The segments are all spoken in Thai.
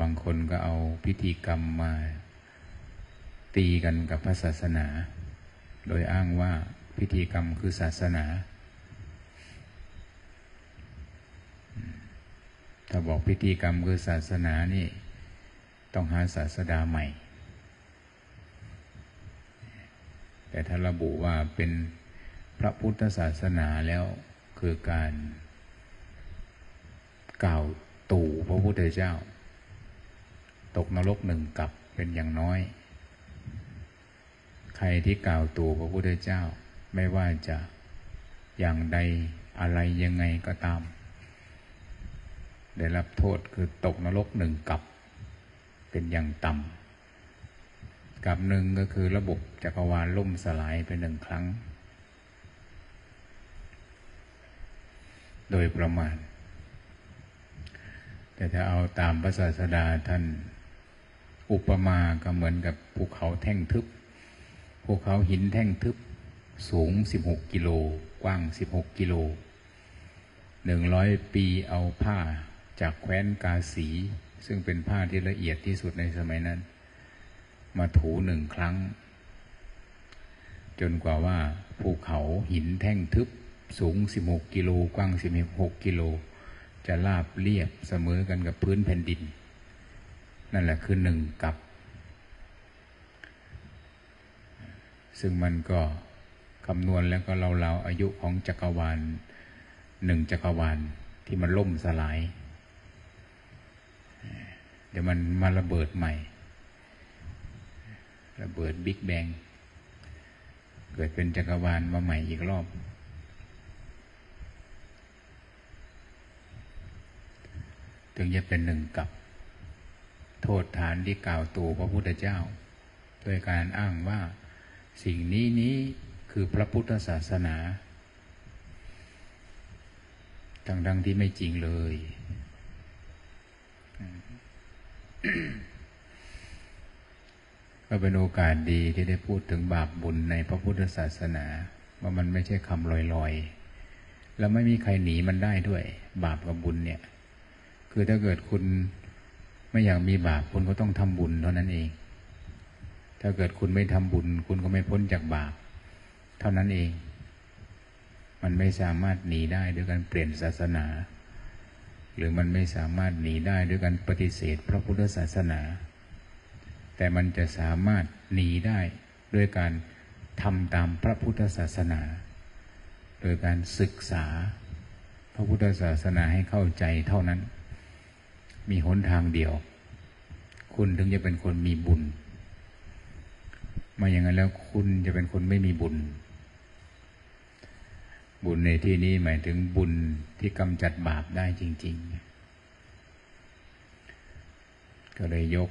บางคนก็เอาพิธีกรรมมา ตีกันกับพระศาสนา โดยอ้างว่าพิธีกรรมคือศาสนา ถ้าบอกพิธีกรรมคือศาสนานี่ ต้องหาศาสดาใหม่ แต่ถ้าระบุว่าเป็นพระพุทธศาสนาแล้วคือการกล่าวตู่พระพุทธเจ้า ตกนรกหนึ่งกับเป็นอย่างน้อย ใครที่กล่าวตู่พระพุทธเจ้าไม่ว่าจะอย่างใดอะไรยังไงก็ตาม ได้รับโทษคือตกนรกหนึ่งกับ เป็นอย่างต่ำกับหนึ่งก็คือระบบจักรวาลล่มสลายไปหนึ่งครั้ง โดยประมาณ แต่ถ้าเอาตามพระศาสดาท่าน อุปมาก็เหมือนกับภูเขาแท่งทึบ ภูเขาหินแท่งทึบ สูง 16 กิโล กว้าง 16 กิโล100ปีเอาผ้าจากแคว้นกาสี ซึ่งเป็นผ้าที่ละเอียดที่สุดในสมัยนั้น มาถูหนึ่งครั้ง จนกว่าว่าภูเขาหินแท่งทึบ สูง 16 กิโล กว้าง 16 กิโล จะราบเรียบเสมอกันกับพื้นแผ่นดิน นั่นแหละคือหนึ่งกับ ซึ่งมันก็คำนวณแล้วก็เราๆอายุของจักรวาลหนึ่งจักรวาลที่มันล่มสลาย เดี๋ยวมันมาระเบิดใหม่ ระเบิดบิ๊กแบงเกิดเป็นจักรวาลมาใหม่อีกรอบ ถึงจะเป็นหนึ่งกับ โทษฐานที่กล่าวตู่พระพุทธเจ้า โดยการอ้างว่าสิ่งนี้นี้คือพระพุทธศาสนาทั้งทังที่ไม่จริงเลย ก็เป็นโอกาสดีที่ได้พูดถึงบาปบุญในพระพุทธศาสนา ว่ามันไม่ใช่คำลอยๆ แล้วไม่มีใครหนีมันได้ด้วย บาปกับบุญเนี่ย คือถ้าเกิดคุณ ไม่อยากมีบาปคุณก็ต้องทำบุญเท่านั้นเอง ถ้าเกิดคุณไม่ทำบุญ คุณก็ไม่พ้นจากบาป เท่านั้นเอง มันไม่สามารถหนีได้ด้วยการเปลี่ยนศาสนา หรือมันไม่สามารถหนีได้ด้วยการปฏิเสธพระพุทธศาสนา แต่มันจะสามารถหนีได้ด้วยการทำตามพระพุทธศาสนา โดยการศึกษาพระพุทธศาสนาให้เข้าใจเท่านั้น มีหนทางเดียว คุณถึงจะเป็นคนมีบุญ มาอย่างนั้นแล้วคุณจะเป็นคนไม่มีบุญ บุญในที่นี้หมายถึงบุญที่กำจัดบาปได้จริง ๆ ก็เลยยก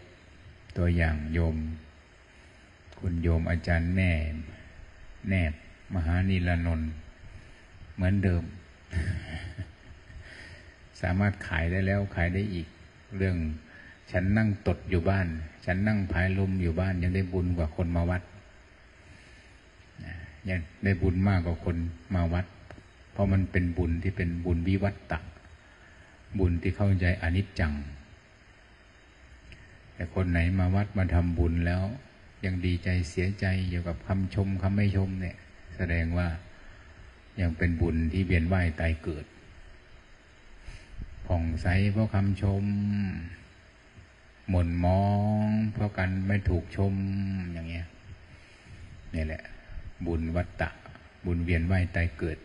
ตัวอย่างโยม คุณโยมอาจารย์แน่ แนบมหานิลนนท์เหมือนเดิม สามารถขายได้แล้วขายได้อีก เรื่องฉันนั่งตดอยู่บ้าน ฉันนั่งพายลมอยู่บ้าน ยังได้บุญกว่าคนมาวัดยังได้บุญมากกว่าคนมาวัด เพราะมันเป็นบุญที่เป็นบุญวิวัตตะ บุญที่เข้าใจอนิจจัง แต่คนไหนมาวัดมาทำบุญแล้ว ยังดีใจเสียใจอยู่กับคำชมคำไม่ชมเนี่ย แสดงว่ายังเป็นบุญที่เวียนว่ายตายเกิด ผ่องใสเพราะคำชม หม่นมอง เพราะกันไม่ถูกชมอย่างเงี้ยนี่แหละ บุญวัตตะ บุญเวียนว่ายตายเกิด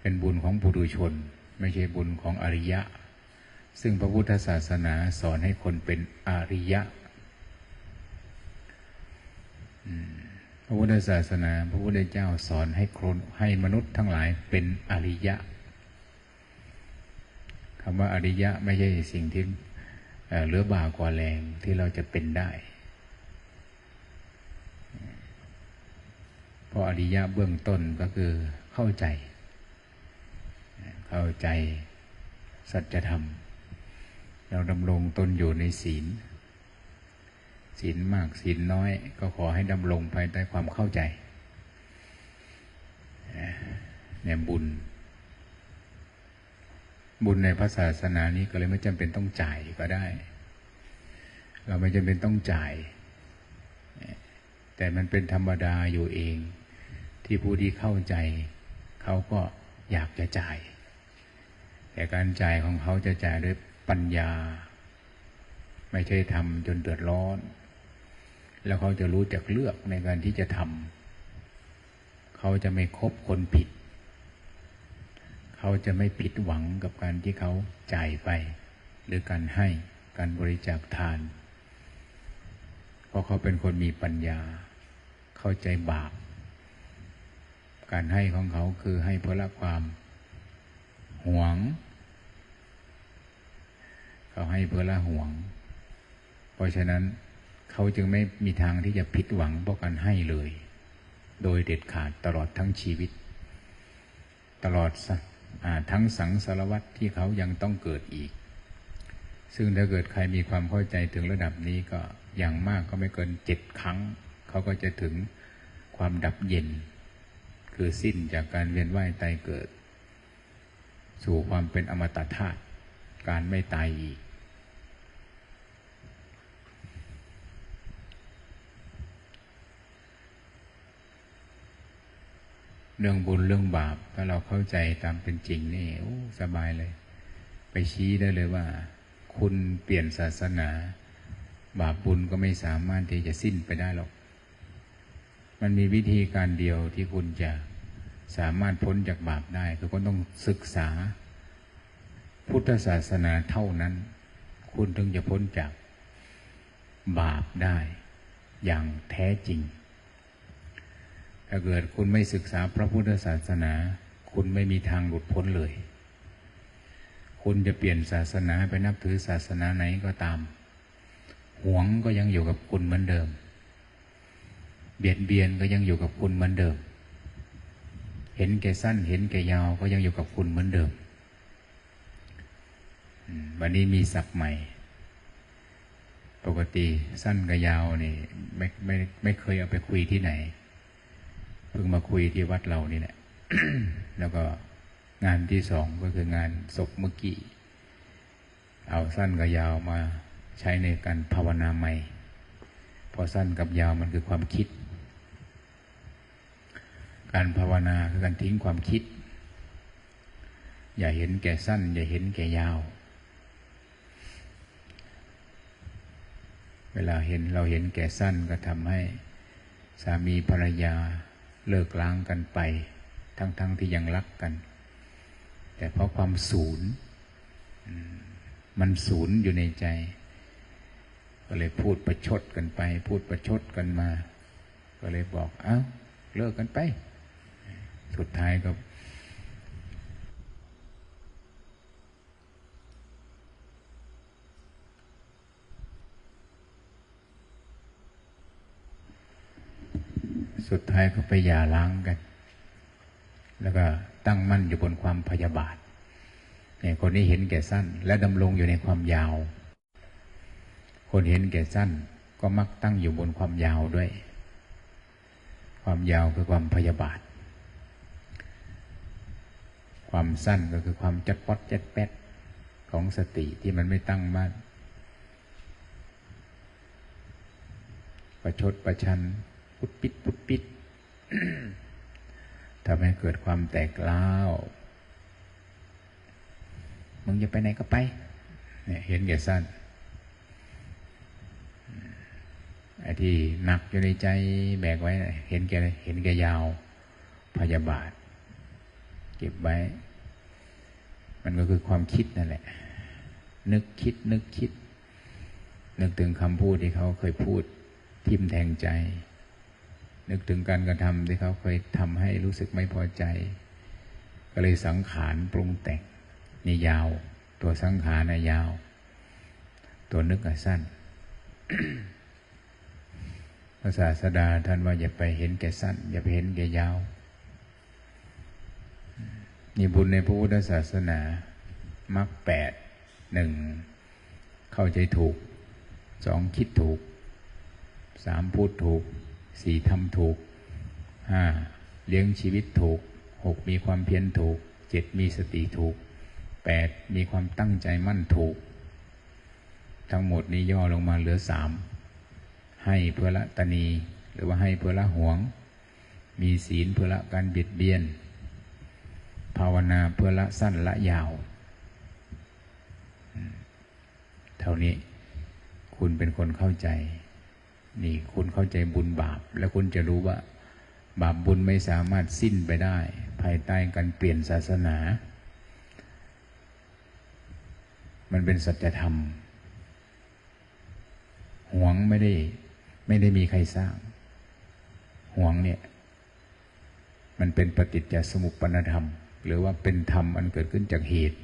เป็นบุญของปุถุชน ไม่ใช่บุญของอริยะ ซึ่งพระพุทธศาสนาสอนให้คนเป็นอริยะพระพุทธศาสนา พระพุทธเจ้าสอนให้คนให้มนุษย์ทั้งหลายเป็นอริยะ คำว่าอริยะไม่ใช่สิ่งที่เหลือบ่ากว่าแรงที่เราจะเป็นได้ เพราะอริยะเบื้องต้นก็คือเข้าใจ เข้าใจสัจธรรม เราดำรงตนอยู่ในศีล ศีลมากศีลน้อย ก็ขอให้ดำรงภายใต้ความเข้าใจเนี่ยบุญ บุญในพระศาสนานี้ก็เลยไม่จำเป็นต้องจ่ายก็ได้ เราไม่จำเป็นต้องจ่าย แต่มันเป็นธรรมดาอยู่เอง ที่ผู้ที่เข้าใจ เขาก็อยากจะจ่าย แต่การจ่ายของเขาจะจ่ายด้วยปัญญา ไม่ใช่ทำจนเดือดร้อน แล้วเขาจะรู้จักเลือกในการที่จะทำเขาจะไม่คบคนผิด เขาจะไม่ผิดหวังกับการที่เขาจ่ายไป หรือการให้การบริจาคทาน เพราะเขาเป็นคนมีปัญญา เข้าใจบาป การให้ของเขาคือให้เพื่อละความหวง เขาให้เพื่อละหวง เพราะฉะนั้นเขาจึงไม่มีทางที่จะผิดหวังเพราะการให้เลย โดยเด็ดขาดตลอดทั้งชีวิต ตลอด ทั้งสังสารวัตที่เขายังต้องเกิดอีก ซึ่งถ้าเกิดใครมีความเข้าใจถึงระดับนี้ก็อย่างมากก็ไม่เกินเจ็ดครั้ง เขาก็จะถึงความดับเย็น คือสิ้นจากการเวียนว่ายตายเกิด สู่ความเป็นอมตะธาตุการไม่ตายอีก เรื่องบุญเรื่องบาป ถ้าเราเข้าใจตามเป็นจริงนี่โอ้สบายเลย ไปชี้ได้เลยว่า คุณเปลี่ยนศาสนา บาปบุญก็ไม่สามารถที่จะสิ้นไปได้หรอก มันมีวิธีการเดียวที่คุณจะสามารถพ้นจากบาปได้คือคุณต้องศึกษา พุทธศาสนาเท่านั้น คุณถึงจะพ้นจากบาปได้อย่างแท้จริงาเกิดคุณไม่ศึกษาพระพุทธศาสนา คุณไม่มีทางหลุดพ้นเลย คุณจะเปลี่ยนศาสนาไปนับถือศาสนาไหนก็ตาม หวงก็ยังอยู่กับคุณเหมือนเดิม เบียดเบียนก็ยังอยู่กับคุณเหมือนเดิม เห็นแก่สั้นเห็นแก่ยาวก็ยังอยู่กับคุณเหมือนเดิม วันนี้มีศัพท์ใหม่ ปกติสั้นกับยาวนี่ไม่ไม่ไม่เคยเอาไปคุยที่ไหน พิ่งมาคุยที่วัดเรานี่แหละแล้วก็งานที่สองก็คืองานศพเมื่อกี้ เอาสั้นกับยาวมาใช้ในการภาวนาใหม่ พอสั้นกับยาวมันคือความคิด การภาวนาคือการทิ้งความคิด อย่าเห็นแก่สั้น อย่าเห็นแก่ยาว เวลาเห็นเราเห็นแก่สั้นก็ทำให้สามีภรรยา เลิกล้างกันไป ทั้งๆทที่ยังรักกัน แต่เพราะความศูนย์มันศูนย์อยู่ในใจ ก็เลยพูดประชดกันไป พูดประชดกันมา ก็เลยบอกเอา้าเลิกกันไป สุดท้ายก็ สุดท้ายก็ไปหย่าล้างกัน แล้วก็ตั้งมั่นอยู่บนความพยาบาทเนี่ยคนนี้เห็นแก่สั้น และดำรงอยู่ในความยาว คนเห็นแก่สั้น ก็มักตั้งอยู่บนความยาวด้วย ความยาวคือความพยาบาท ความสั้นก็คือความจัดป๊อดจัดแป๊ดของสติที่มันไม่ตั้งมั่นประชดประชัน ดปิดพุดปิดทำให้เกิดความแตกเล้ามึงจะไปไหนก็ไป เนี่ยเห็นแก่สั้นไอ้ที่หนักอยู่ในใจแบกไว้ เห็นแก่เห็นแก่ยาวพยาบาท เก็บไว้ มันก็คือความคิดนั่นแหละ นึกคิด นึกคิด นึกถึงคำพูดที่เขาเคยพูดทิมแทงใจ นึกถึงการกระทำที่เขาเคยทำให้รู้สึกไม่พอใจ ก็เลยสังขารปรุงแต่งนี่ยาว ตัวสังขารนะยาว ตัวนึกสั้นภาษาสดาท่านว่าอย่าไปเห็นแก่สั้น อย่าไปเห็นแก่ยาวนี่บุญในพระพุทธศาสนามรรคแปดหนึ่งเข้าใจถูกสองคิดถูกสามพูดถูก สี่ทำถูกห้าเลี้ยงชีวิตถูกหกมีความเพียรถูกเจ็ดมีสติถูกแปดมีความตั้งใจมั่นถูก ทั้งหมดนี้ย่อลงมาเหลือสามให้เพื่อละตนี หรือว่าให้เพื่อละหวง มีศีลเพื่อละการเบียดเบียน ภาวนาเพื่อละสั้นละยาว เท่านี้คุณเป็นคนเข้าใจ นี่ คุณเข้าใจบุญบาป แล้วคุณจะรู้ว่า บาปบุญไม่สามารถสิ้นไปได้ ภายใต้การเปลี่ยนศาสนา มันเป็นสัจธรรมหวงไม่ได้ไม่ได้มีใครสร้างหวงเนี่ย มันเป็นปฏิจจสมุปปนธรรม หรือว่าเป็นธรรมอันเกิดขึ้นจากเหตุ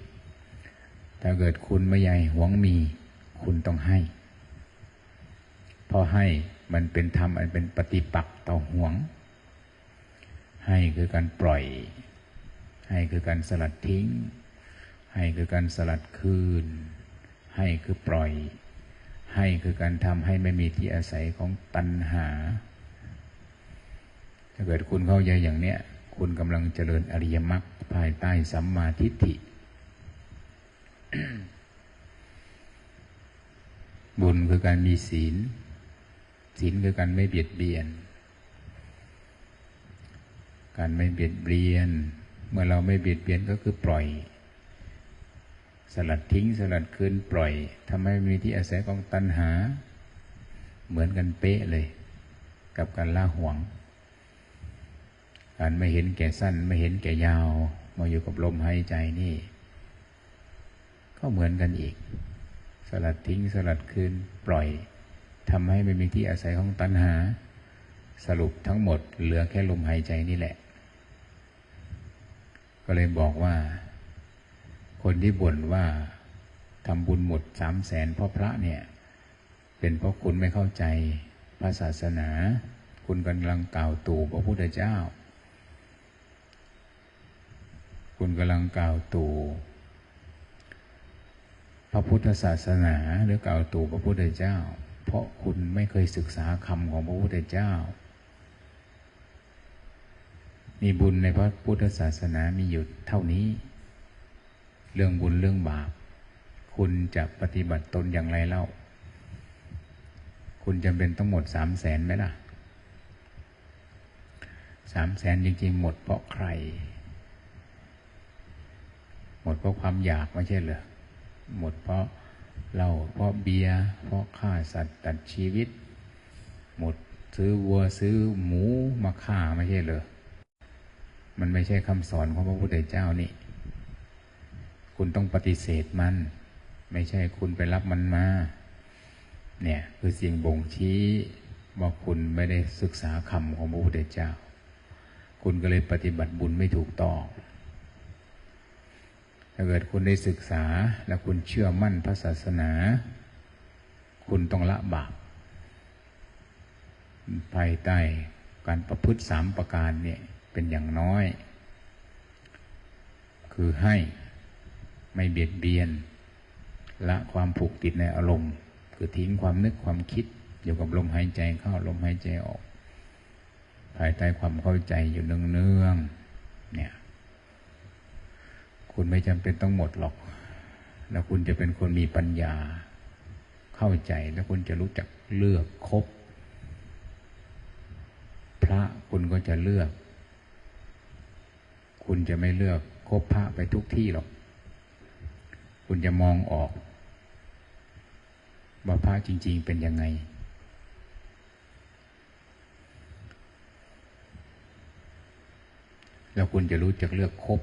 ถ้าเกิดคุณไม่ใหญ่หวงมี คุณต้องให้ พอให้มันเป็นธรรมอันเป็นปฏิปักษ์ต่อห่วง ให้คือการปล่อย ให้คือการสลัดทิ้ง ให้คือการสลัดคืน ให้คือปล่อย ให้คือการทำให้ไม่มีที่อาศัยของตัณหา ถ้าเกิดคุณเข้าใจอย่างเนี้ย คุณกำลังเจริญอริยมรรคภายใต้สัมมาทิฏฐิบุญคือการมีศีล ศีลคือการไม่เบียดเบียน การไม่เบียดเบียน เมื่อเราไม่เบียดเบียนก็คือปล่อย สลัดทิ้งสลัดคืนปล่อยทำให้มีที่อาศัยของตัณหา เหมือนกันเป๊ะเลย กับการละหวง การไม่เห็นแก่สั้นไม่เห็นแก่ยาว มาอยู่กับลมหายใจนี่ ก็เหมือนกันอีก สลัดทิ้งสลัดคืนปล่อย ทำให้ไม่มีที่อาศัยของตัณหา สรุปทั้งหมด เหลือแค่ลมหายใจนี่แหละ ก็เลยบอกว่า คนที่บ่นว่าทำบุญหมดสามแสนเพราะพระเนี่ย เป็นเพราะคุณไม่เข้าใจพระศาสนา คุณกำลังกล่าวตู่พระพุทธเจ้า คุณกำลังกล่าวตู่พระพุทธศาสนาหรือกล่าวตู่พระพุทธเจ้า เพราะคุณไม่เคยศึกษาคำของพระพุทธเจ้า มีบุญในพระพุทธศาสนามีอยู่เท่านี้ เรื่องบุญเรื่องบาป คุณจะปฏิบัติตนอย่างไรเล่า คุณจำเป็นต้องหมดสามแสนไหมล่ะสามแสนจริงๆหมดเพราะใคร หมดเพราะความอยากไม่ใช่เหรอหมดเพราะ เราเพราะเบียร์เพราะฆ่าสัตว์ตัดชีวิต หมดซื้อวัวซื้อหมูมาฆ่าไม่ใช่เหรอมันไม่ใช่คำสอนของพระพุทธเจ้านี่ คุณต้องปฏิเสธมัน ไม่ใช่คุณไปรับมันมา เนี่ยคือสิ่งบ่งชี้ว่าคุณไม่ได้ศึกษาคำของพระพุทธเจ้า คุณก็เลยปฏิบัติบุญไม่ถูกต้อง ถ้าเกิดคุณได้ศึกษาและคุณเชื่อมั่นพระศาสนา คุณต้องละบาปภายใต้การประพฤติสามประการเนี่ยเป็นอย่างน้อย คือให้ไม่เบียดเบียน ละความผูกติดในอารมณ์ คือทิ้งความนึกความคิด อยู่กับลมหายใจเข้าลมหายใจออก ภายใต้ความเข้าใจอยู่เนืองๆเนี่ย คุณไม่จำเป็นต้องหมดหรอก แล้วคุณจะเป็นคนมีปัญญา เข้าใจแล้วคุณจะรู้จักเลือกคบ พระคุณก็จะเลือก คุณจะไม่เลือกคบพระไปทุกที่หรอก คุณจะมองออก ว่าพระจริง ๆ เป็นยังไงแล้วคุณจะรู้จักเลือกคบ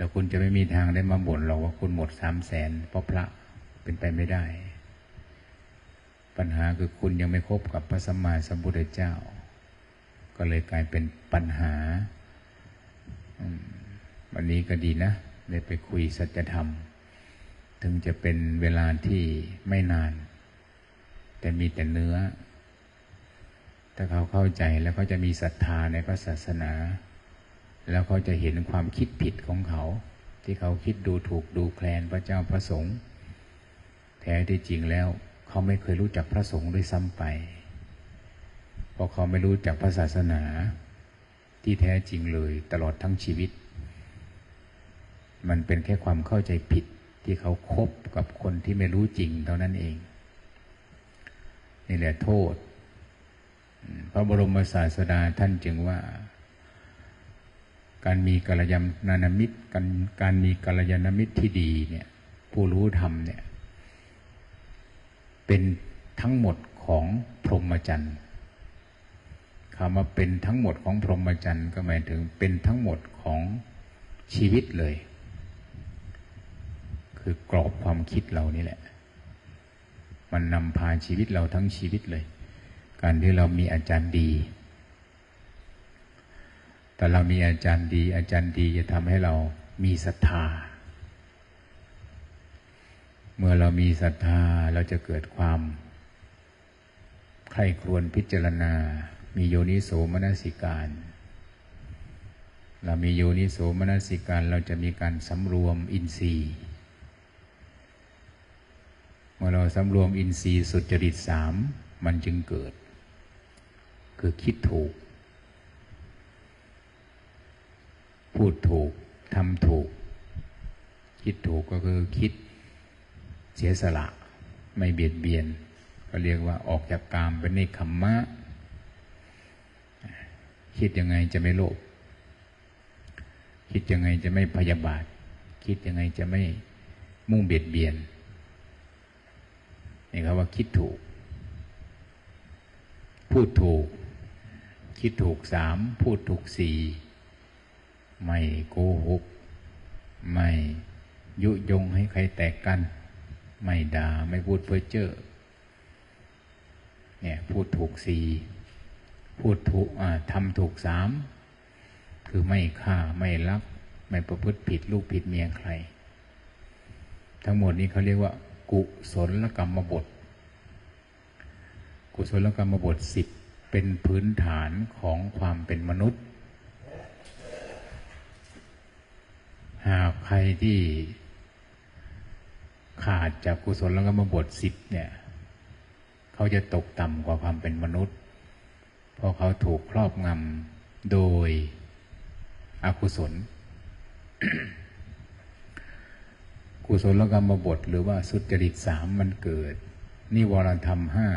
แล้วคุณจะไม่มีทางได้มาบ่นเราว่าคุณหมดสามแสนเพราะพระเป็นไปไม่ได้ ปัญหาคือคุณยังไม่คบกับพระสัมมาสัมพุทธเจ้า ก็เลยกลายเป็นปัญหา วันนี้ก็ดีนะได้ไปคุยสัจธรรม ถึงจะเป็นเวลาที่ไม่นาน แต่มีแต่เนื้อ ถ้าเขาเข้าใจแล้วเขาจะมีศรัทธาในพระศาสนา แล้วเขาจะเห็นความคิดผิดของเขา ที่เขาคิดดูถูกดูแคลนพระเจ้าพระสงฆ์แท้ที่จริงแล้ว เขาไม่เคยรู้จักพระสงฆ์ด้วยซ้ำไป เพราะเขาไม่รู้จักพระศาสนาที่แท้จริงเลยตลอดทั้งชีวิต มันเป็นแค่ความเข้าใจผิดที่เขาคบกับคนที่ไม่รู้จริงเท่านั้นเอง นี่แหละโทษ พระบรมศาสดาท่านจึงว่า การมีกัลยาณามิตรการการมีกัลยาณมิตรที่ดีเนี่ยผู้รู้ธรรมเนี่ยเป็นทั้งหมดของพรหมจรรย์คำว่าเป็นทั้งหมดของพรหมจรรย์ก็หมายถึงเป็นทั้งหมดของชีวิตเลย คือกรอบความคิดเรานี่แหละ มันนำพาชีวิตเราทั้งชีวิตเลย การที่เรามีอาจารย์ดี แต่เรามีอาจารย์ดี อาจารย์ดีจะทำให้เรามีศรัทธา เมื่อเรามีศรัทธาเราจะเกิดความใคร่ครวญพิจารณา มีโยนิโสมนสิการ เรามีโยนิโสมนสิการเราจะมีการสำรวมอินทรีย์ เมื่อเราสำรวมอินทรีย์สุจริตสามมันจึงเกิด คือคิดถูก พูดถูกทำถูก คิดถูกก็คือคิดเสียสละ ไม่เบียดเบียน ก็เรียกว่าออกจากกามเป็นนิคัมมะ คิดยังไงจะไม่โลภคิดยังไงจะไม่พยาบาท คิดยังไงจะไม่มุ่งเบียดเบียนนี่ครับว่าคิดถูก พูดถูก คิดถูกสามพูดถูกสี่ ไม่โกหก ไม่ยุยงให้ใครแตกกัน ไม่ด่า ไม่พูดเพ้อเจ้อเนี่ยพูดถูกสี่พูดถูกทำถูกสามคือไม่ฆ่าไม่ลัก ไม่ประพฤติผิดลูกผิดเมียใคร ทั้งหมดนี้เขาเรียกว่า กุศลกรรมบท กุศลกรรมบทสิบเป็นพื้นฐานของความเป็นมนุษย์ หากใครที่ขาดจากกุศลแล้วกรรมบทสิบเนี่ย เขาจะตกต่ำกว่าความเป็นมนุษย์ เพราะเขาถูกครอบงำโดยอกุศล กุศลกรรมบทหรือว่าสุจริตสามมันเกิด นิวรธรรมห้า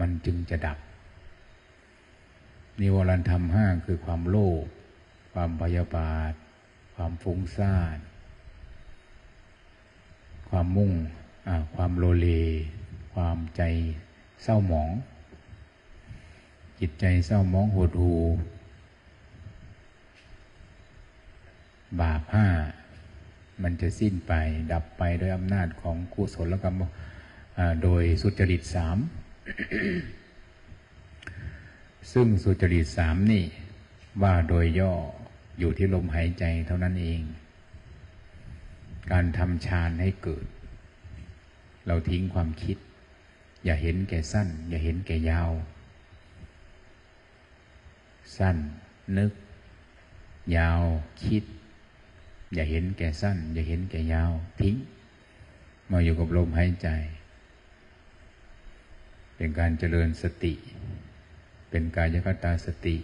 มันจึงจะดับ นิวรธรรมห้าคือความโลภความพยาบาท ความฟุ้งซ่าน ความมุ่งความโลเล ความใจเศร้าหมอง จิตใจเศร้าหมองหดหูบาปห้ามันจะสิ้นไปดับไปด้วยอำนาจของกุศลกรรมโดยสุจริตสามซึ่งสุจริตสามนี่ว่าโดยย่อ อยู่ที่ลมหายใจเท่านั้นเอง การทำฌานให้เกิด เราทิ้งความคิด อย่าเห็นแก่สั้น อย่าเห็นแก่ยาว สั้น นึก ยาว คิด อย่าเห็นแก่สั้น อย่าเห็นแก่ยาว ทิ้ง มาอยู่กับลมหายใจ เป็นการเจริญสติ เป็นกายคตาสติ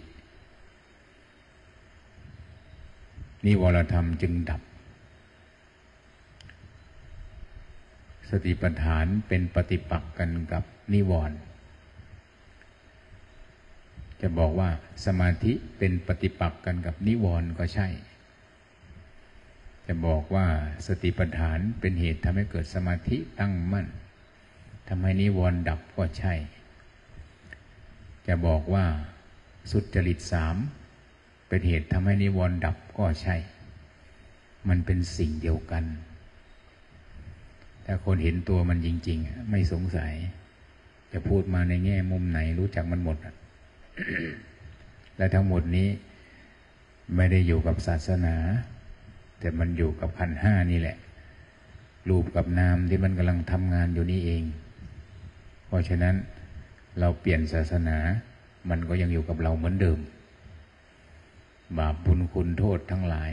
นิวรธรรมจึงดับ สติปัฏฐานเป็นปฏิปักษ์กันกับนิวรณ์จะบอกว่าสมาธิเป็นปฏิปักษ์กันกับนิวรณ์ก็ใช่ จะบอกว่าสติปัฏฐานเป็นเหตุทำให้เกิดสมาธิตั้งมั่นทำให้นิวรณ์ดับก็ใช่ จะบอกว่าสุจริตสาม เป็นเหตุทำให้นิวรณ์ดับก็ใช่ มันเป็นสิ่งเดียวกัน ถ้าคนเห็นตัวมันจริง ๆ ไม่สงสัย จะพูดมาในแง่มุมไหนรู้จักมันหมด และทั้งหมดนี้ไม่ได้อยู่กับศาสนา แต่มันอยู่กับขันห้านี่แหละ รูปกับนามที่มันกำลังทำงานอยู่นี่เอง เพราะฉะนั้นเราเปลี่ยนศาสนา มันก็ยังอยู่กับเราเหมือนเดิม บาปบุญคุณโทษทั้งหลาย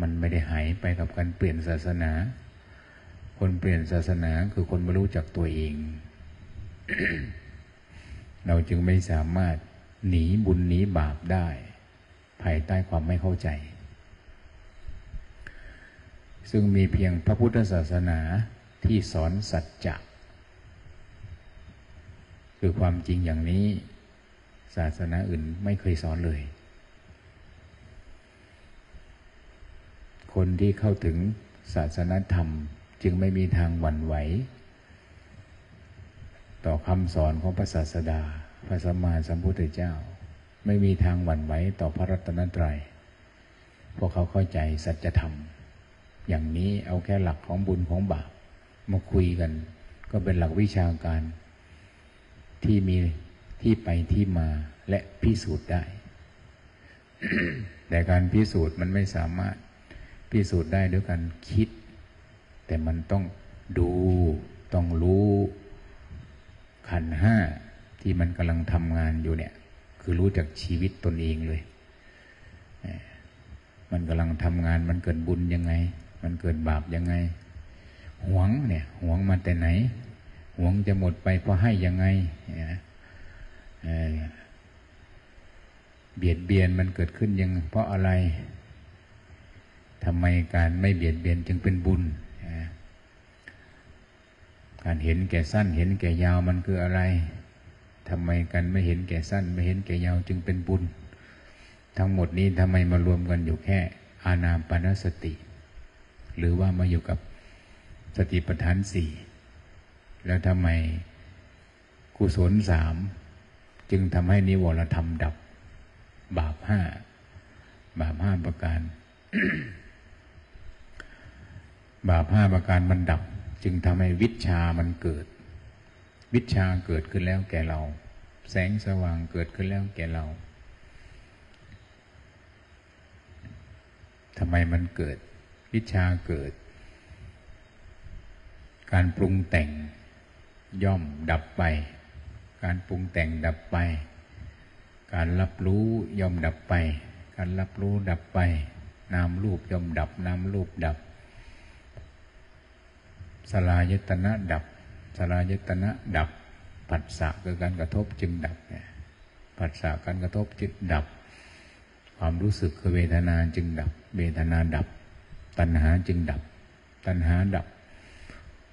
มันไม่ได้หายไปกับการเปลี่ยนศาสนา คนเปลี่ยนศาสนาคือคนไม่รู้จักตัวเอง เราจึงไม่สามารถหนีบุญหนีบาปได้ ภายใต้ความไม่เข้าใจ ซึ่งมีเพียงพระพุทธศาสนาที่สอนสัจจะคือความจริงอย่างนี้ ศาสนาอื่นไม่เคยสอนเลย คนที่เข้าถึงศาสนธรรม จึงไม่มีทางหวั่นไหว ต่อคำสอนของพระศาสดา พระสัมมาสัมพุทธเจ้า ไม่มีทางหวั่นไหวต่อพระรัตนตรยัยพราะเขาเข้าใจสัจธรรม อย่างนี้เอาแค่หลักของบุญของบาปมาคุยกัน ก็เป็นหลักวิชาการที่มีที่ไปที่มาและพิสูจน์ได้ แต่การพิสูจน์มันไม่สามารถ พิสูจน์ได้ด้วยการคิด แต่มันต้องดู ต้องรู้ ขันห้าที่มันกำลังทำงานอยู่เนี่ย คือรู้จากชีวิตตนเองเลย มันกำลังทำงานมันเกิดบุญยังไง มันเกิดบาปยังไงหวงเนี่ยหวงมาแต่ไหนหวงจะหมดไปเพราะให้ยังไงเบียดเบียนมันเกิดขึ้นยังเพราะอะไร ทำไมการไม่เบียดเบียนจึงเป็นบุญ การเห็นแก่สั้นเห็นแก่ยาวมันคืออะไรทำไมกันไม่เห็นแก่สั้นไม่เห็นแก่ยาวจึงเป็นบุญ ทั้งหมดนี้ทำไมมารวมกันอยู่แค่อานาปนสติ หรือว่ามาอยู่กับสติปัฏฐานสี่แล้วทำไมกุศลสามจึงทำให้นิวรธรรมดับ บาปห้าบาปห้าประการ บาปห้าประการมันดับ จึงทำให้วิชามันเกิด วิชาเกิดขึ้นแล้วแก่เรา แสงสว่างเกิดขึ้นแล้วแก่เราทำไมมันเกิด วิชาเกิด การปรุงแต่งย่อมดับไป การปรุงแต่งดับไป การรับรู้ย่อมดับไป การรับรู้ดับไป นามรูปย่อมดับ นามรูปดับ สลายตนะดับสลายตนะดับผัสสะคือการกระทบจึงดับเนี่ยผัสสะการกระทบจึงดับ ความรู้สึกคือเวทนาจึงดับ เวทนาดับ ตัณหาจึงดับ ตัณหาดับ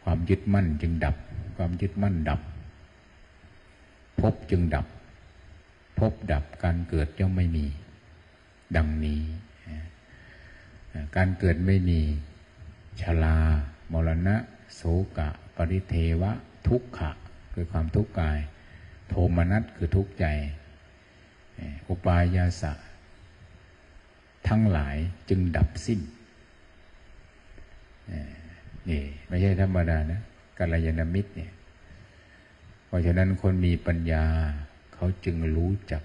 ความยึดมั่นจึงดับ ความยึดมั่นดับพบจึงดับ พบดับการเกิดย่อมไม่มี ดังนี้ การเกิดไม่มีชลามรณะ โสกะ ปริเทวะ ทุกขะ คือความทุกข์กาย โทมนัสคือทุกข์ใจ อุปายาสะ ทั้งหลายจึงดับสิ้นนี่ไม่ใช่ธรรมดานะกัลยาณมิตรเนี่ย เพราะฉะนั้นคนมีปัญญาเขาจึงรู้จัก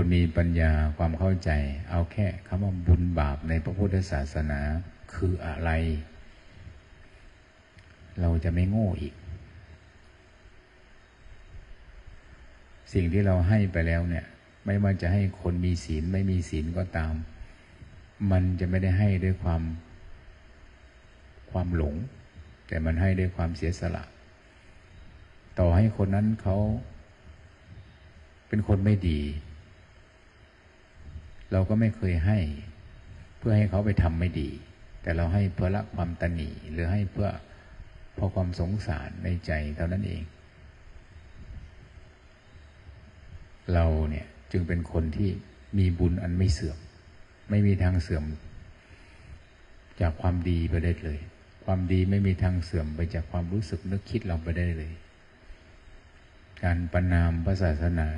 คนมีปัญญาความเข้าใจ เอาแค่คำว่าบุญบาปในพระพุทธศาสนาคืออะไร เราจะไม่โง่อีก สิ่งที่เราให้ไปแล้วเนี่ย ไม่ว่าจะให้คนมีศีลไม่มีศีลก็ตาม มันจะไม่ได้ให้ด้วยความความหลง แต่มันให้ด้วยความเสียสละ ต่อให้คนนั้นเขาเป็นคนไม่ดี เราก็ไม่เคยให้ เพื่อให้เขาไปทำไม่ดี แต่เราให้เพื่อละความตนีหรือให้เพื่อเพราะความสงสารในใจเท่านั้นเอง เราเนี่ยจึงเป็นคนที่มีบุญอันไม่เสื่อม ไม่มีทางเสื่อม จากความดีไปได้เลย ความดีไม่มีทางเสื่อมไปจากความรู้สึกนึกคิดเราไปได้เลย การประนามพระศาสนา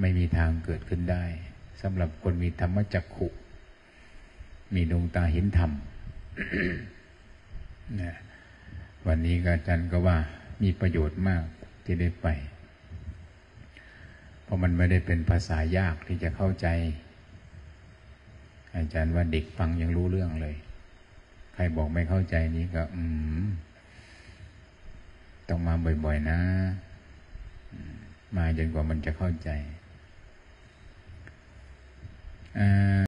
ไม่มีทางเกิดขึ้นได้ สำหรับคนมีธรรมจักขุมีดวงตาเห็นธรรมนะวันนี้อาจารย์ก็ว่ามีประโยชน์มากที่ได้ไป เพราะมันไม่ได้เป็นภาษายากที่จะเข้าใจ อาจารย์ว่าเด็กฟังยังรู้เรื่องเลย ใครบอกไม่เข้าใจนี้ก็ อืม ต้องมาบ่อย ๆ นะ มาจนกว่ามันจะเข้าใจ อ่า